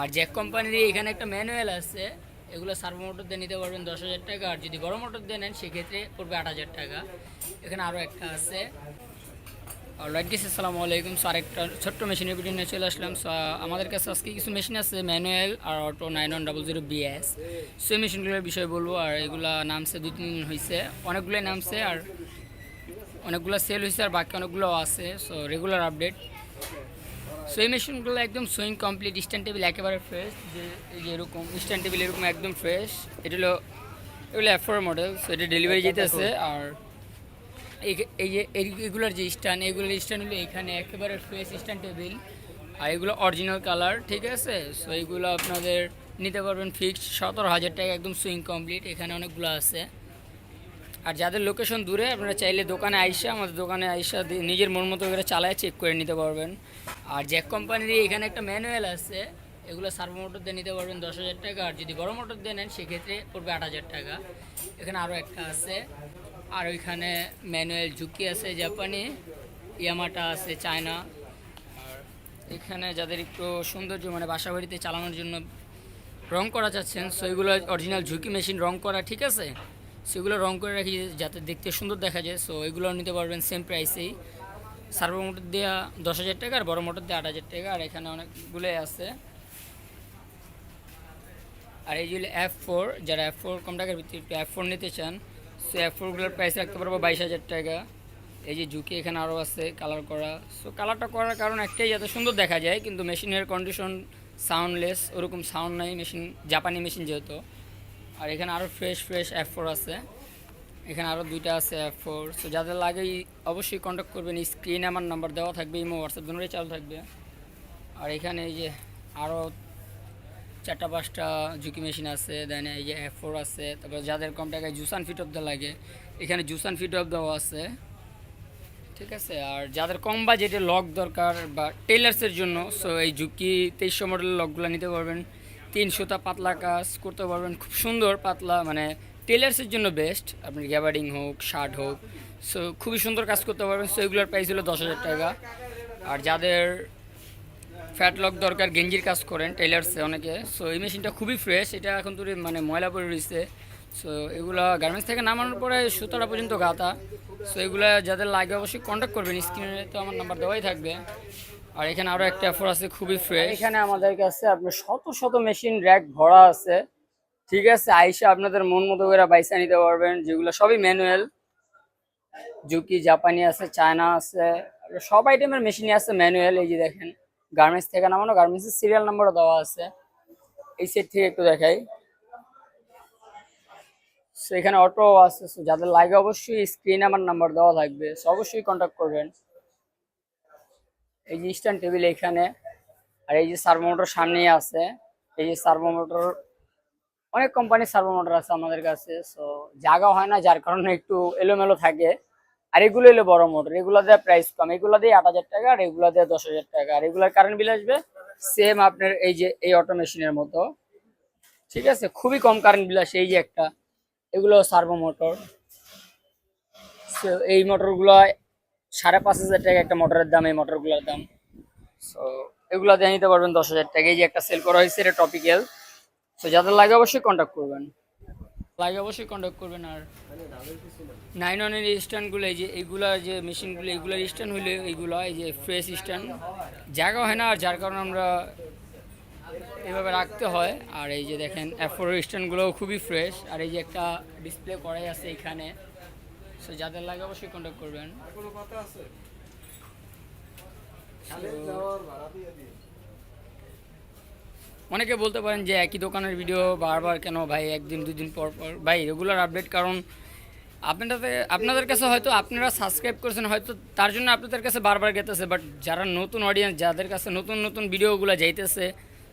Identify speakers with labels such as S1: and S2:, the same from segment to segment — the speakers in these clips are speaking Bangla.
S1: আর জ্যাক কোম্পানির এখানে একটা ম্যানুয়াল আছে। এগুলো সার্ভো মোটর দিয়ে নিতে পারবেন দশ হাজার টাকা। আর যদি বড় মোটর দিয়ে নেন, সেক্ষেত্রে পড়বে আট হাজার টাকা। এখানে আরও একটা আছে। অলরাইট দিস আসসালামু আলাইকুম। সো আরেকটা ছোট্ট মেশিনের ভিডিও নিয়ে চলে আসলাম। আমাদের কাছে আজকে কিছু মেশিন আছে ম্যানুয়াল আর auto nine one double zero B S so এই মেশিনগুলোর বিষয়ে বলব। আর এগুলা নামছে, দুই তিন দিন হয়েছে অনেকগুলোই নামছে আর অনেকগুলো সেল হয়েছে আর বাকি অনেকগুলো আছে। সো রেগুলার আপডেট সো এই মেশিনগুলো একদম সুইং কমপ্লিট স্ট্যান্ড টেবিল একেবারে ফ্রেশ যে এই যে এরকম স্ট্যান্ড টেবিল এরকম একদম ফ্রেশ এটা হলো এগুলো এফোর মডেল সো এটা ডেলিভারি যেতেছে আর এই- যে এগুলোর যে স্ট্যান্ড এগুলোর স্ট্যান্ড হলো এখানে একেবারে ফ্রেশ স্ট্যান্ড টেবিল আর এগুলো অরিজিনাল কালার ঠিক আছে? সো এইগুলো আপনাদের নিতে পারবেন ফিক্সড সতেরো হাজার টাকা একদম সুইং কমপ্লিট এখানে অনেকগুলো আছে। আর যাদের লোকেশন দূরে, আপনারা চাইলে দোকানে আইসা, আমাদের দোকানে আইসা নিজের মন মতো করে চালায় চেক করে নিতে পারবেন। আর জ্যাক কোম্পানির এখানে একটা ম্যানুয়াল আছে, এগুলো সার্ভো মোটর দিয়ে নিতে পারবেন দশ হাজার টাকা। আর যদি বড় মোটর দিয়ে নেন, সেক্ষেত্রে পড়বে আট হাজার টাকা। এখানে আরও একটা আছে। আর ওইখানে ম্যানুয়াল ঝুঁকি আছে জাপানি, ইয়ামাটা আছে চায়না। আর এখানে যাদের একটু সৌন্দর্য মানে বাসা বাড়িতে চালানোর জন্য রং করা চাচ্ছেন সো অরিজিনাল ঝুঁকি মেশিন রং করা, ঠিক আছে? সেগুলো রং করে রাখি, যাতে দেখতে সুন্দর দেখা যায়। সো এগুলো নিতে পারবেন সেম প্রাইসেই সার্ভো মোটর দেওয়া দশ হাজার টাকা আর বড় মোটর দিয়ে আট হাজার টাকা, আর এখানে অনেকগুলোই আছে। আর এই যে এফ ফোর যারা অ্যাপ ফোর কম টাকার ভিত্তি অ্যাপ ফোর নিতে চান সো অ্যাপ ফোরগুলোর প্রাইস রাখতে পারব বাইশ হাজার টাকা। এই যে ঝুঁকি এখানে আরও আছে কালার করা। সো কালারটা করার কারণ একটাই, যাতে সুন্দর দেখা যায়, কিন্তু মেশিনের কন্ডিশন সাউন্ডলেস ওরকম সাউন্ড নাই মেশিন জাপানি মেশিন যেহেতু। আর এখানে আরও ফ্রেশ ফ্রেশ অ্যাপ ফোর আছে। এখানে আরও দুইটা আছে অ্যাপ ফোর সো যাদের লাগেই অবশ্যই কন্ট্যাক্ট করবেন। স্ক্রিনে আমার নাম্বার দেওয়া থাকবে ইমো হোয়াটসঅ্যাপ দুটোই চালু থাকবে। আর এখানে এই যে আরও চারটা, পাঁচটা ঝুঁকি মেশিন আছে দেন এই যে এফ ফোর আছে। তারপর যাদের কম টাকায় জুসান ফিট অফ দেওয়া লাগে, এখানে জুসান ফিট অফ দেওয়া আছে। ঠিক আছে? আর যাদের কম বাজেটে লক দরকার বা টেলার্সের জন্য সো এই ঝুঁকি তেইশশো মডেলের লকগুলো নিতে পারবেন। তিনশোটা পাতলা কাজ করতে পারবেন। খুব সুন্দর পাতলা মানে টেলার্সের জন্য বেস্ট আপনার গ্যাবার্ডিং হোক শার্ট হোক সো খুবই সুন্দর কাজ করতে পারবেন। সো এগুলোর প্রাইস হলো দশ হাজার টাকা। আর যাদের ফ্যাট লক দরকার, গেঞ্জির কাজ করেন টেলার্সে অনেকে। সো এই মেশিনটা খুবই ফ্রেশ এটা এখন তো মানে ময়লা পরে রয়েছে। সো এগুলো গার্মেন্টস থেকে নামানোর পরে সুতোটা পর্যন্ত গাতা সো এগুলো যাদের লাগে অবশ্যই কন্ট্যাক্ট করবেন। স্ক্রিনে তো আমার নাম্বার দেওয়াই থাকবে। আর এখানে আরও একটা অফার আছে খুবই ফ্রেশ এখানে আমাদের কাছে আপনার শত শত মেশিন র্যাক ভরা আছে। ঠিক আছে আইসা আপনাদের মন মতো করে বাইসা নিতে পারবেন যেগুলো সবই ম্যানুয়াল জুকি জাপানি আছে চায়না আছে সব আইটেমের মেশিনই আছে ম্যানুয়াল এই যে দেখেন গার্মেন্টস থেকে নামানো গার্মেন্টসের সিরিয়াল নাম্বারও দেওয়া আছে। এই সেট থেকে একটু দেখাই। So, এখানে অটো আছে যাদের লাগে অবশ্যই স্ক্রিনে আমার নাম্বার দেওয়া থাকবে So, অবশ্যই কন্ট্যাক্ট করবেন। এই যে স্ট্যান্ড টেবিল এখানে, আর এই যে সার্ভো মোটর সামনেই আছে। এই যে সার্ভো মোটর অনেক কোম্পানির সার্ভো মোটর আছে আমাদের কাছে সো জায়গা হয় না, যার কারণে একটু এলোমেলো থাকে। আর এগুলো এলো বড় মোটর এগুলো দেয় প্রাইস কম। এগুলো দিয়ে আট হাজার টাকা, আর এগুলো দেয় দশ হাজার টাকা। আর এগুলোর কারেন্ট বিল আসবে সেম আপনার এই যে, এই অটো মেশিনের মতো। ঠিক আছে? খুবই কম কারেন্ট বিল আসে, এই যে একটা। এগুলো সার্ভো মোটর এই মোটরগুলো সাড়ে পাঁচ হাজার টাকা একটা মোটরের দাম, এই মোটরগুলোর দাম। সো এগুলো দিয়ে নিতে পারবেন দশ হাজার টাকা। এই যে একটা সেল করা হয়েছে, এটা টপিক্যাল সো যাদের লাগে অবশ্যই কন্ট্যাক্ট করবেন। লাগে অবশ্যই কন্ট্যাক্ট করবেন। আর নাইন ওয়ানের স্ট্যান্ডগুলো এই যে এইগুলা যে মেশিনগুলো এইগুলোর স্ট্যান্ড হইলে এইগুলো, এই যে ফ্রেশ স্ট্যান্ড জায়গা হয় না, আর যার কারণে আমরা এভাবে রাখতে হয়। আর এই যে দেখেন অ্যাফোর স্ট্যান্ডগুলোও খুবই ফ্রেশ আর এই যে একটা ডিসপ্লে করাই আছে এখানে। সো যাদের লাগে অবশ্যই কন্ট্যাক্ট করবেন। অনেকে বলতে পারেন যে একই দোকানের ভিডিও বারবার কেন ভাই একদিন দুদিন পর পর? ভাই রেগুলার আপডেট কারণ আপনাদের আপনাদের কাছে হয়তো আপনারা সাবস্ক্রাইব করেছেন হয়তো তার জন্য আপনাদের কাছে বারবার গেতেছে বাট যারা নতুন অডিয়েন্স যাদের কাছে নতুন নতুন ভিডিওগুলো যাইতেছে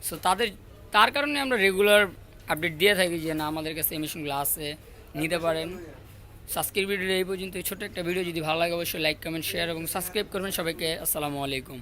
S1: সো তাদের তার কারণে আমরা রেগুলার আপডেট দিয়ে থাকি যে না আমাদের কাছে এই মেশিনগুলো আছে নিতে পারেন। সাবস্ক্রাইব ভিডিও এই পর্যন্ত ছোট একটা ভিডিও যদি ভালো লাগে, অবশ্যই লাইক কমেন্ট শেয়ার এবং সাবস্ক্রাইব করবেন সবাইকে। আসসালামু আলাইকুম।